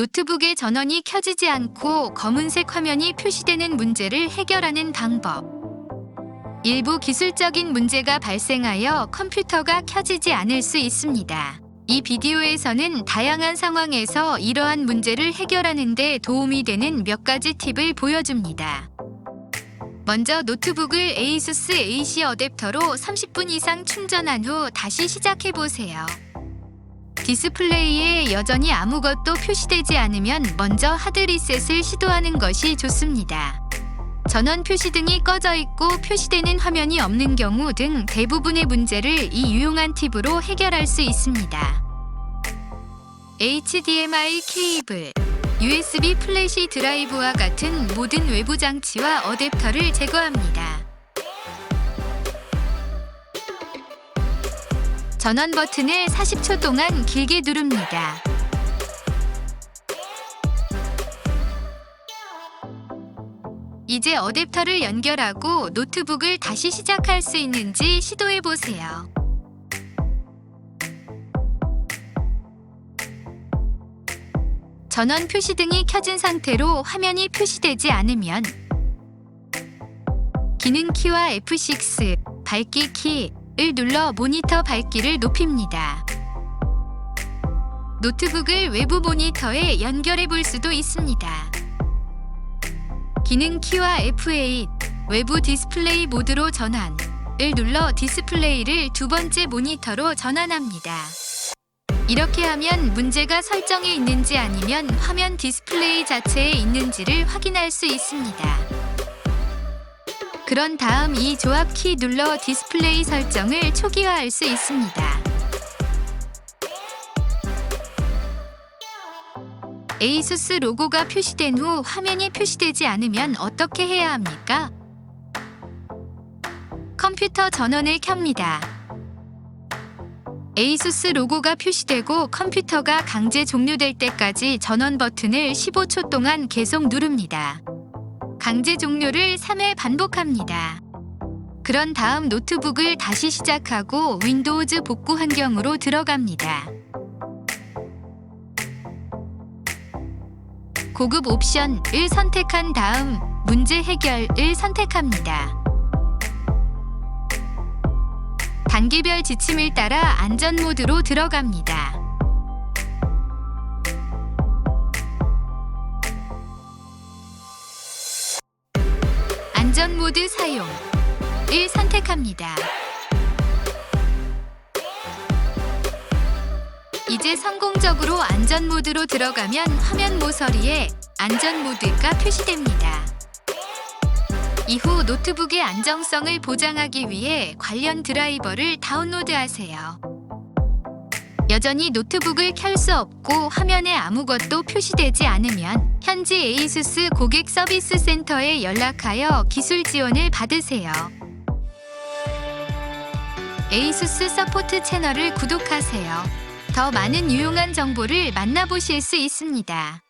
노트북의 전원이 켜지지 않고 검은색 화면이 표시되는 문제를 해결하는 방법. 일부 기술적인 문제가 발생하여 컴퓨터가 켜지지 않을 수 있습니다. 이 비디오에서는 다양한 상황에서 이러한 문제를 해결하는 데 도움이 되는 몇 가지 팁을 보여줍니다. 먼저 노트북을 ASUS AC 어댑터로 30분 이상 충전한 후 다시 시작해 보세요. 디스플레이에 여전히 아무것도 표시되지 않으면 먼저 하드 리셋을 시도하는 것이 좋습니다. 전원 표시 등이 꺼져 있고 표시되는 화면이 없는 경우 등 대부분의 문제를 이 유용한 팁으로 해결할 수 있습니다. HDMI 케이블, USB 플래시 드라이브와 같은 모든 외부 장치와 어댑터를 제거합니다. 전원 버튼을 40초 동안 길게 누릅니다. 이제 어댑터를 연결하고 노트북을 다시 시작할 수 있는지 시도해 보세요. 전원 표시등이 켜진 상태로 화면이 표시되지 않으면 기능 키와 F6 밝기 키 를 눌러 모니터 밝기를 높입니다. 노트북을 외부 모니터에 연결해 볼 수도 있습니다. 기능 키와 F8 외부 디스플레이 모드로 전환 을 눌러 디스플레이를 두 번째 모니터로 전환합니다. 이렇게 하면 문제가 설정에 있는지 아니면 화면 디스플레이 자체에 있는지를 확인할 수 있습니다. 그런 다음 이 조합 키 눌러 디스플레이 설정을 초기화할 수 있습니다. ASUS 로고가 표시된 후 화면이 표시되지 않으면 어떻게 해야 합니까? 컴퓨터 전원을 켭니다. ASUS 로고가 표시되고 컴퓨터가 강제 종료될 때까지 전원 버튼을 15초 동안 계속 누릅니다. 강제 종료를 3회 반복합니다. 그런 다음 노트북을 다시 시작하고 윈도우즈 복구 환경으로 들어갑니다. 고급 옵션을 선택한 다음 문제 해결을 선택합니다. 단계별 지침을 따라 안전 모드로 들어갑니다. 안전 모드 사용 을 선택합니다. 이제 성공적으로 안전 모드로 들어가면 화면 모서리에 안전 모드가 표시됩니다. 이후 노트북의 안정성을 보장하기 위해 관련 드라이버를 다운로드하세요. 여전히 노트북을 켤 수 없고 화면에 아무것도 표시되지 않으면 현지 ASUS 고객 서비스 센터에 연락하여 기술 지원을 받으세요. ASUS 서포트 채널을 구독하세요. 더 많은 유용한 정보를 만나보실 수 있습니다.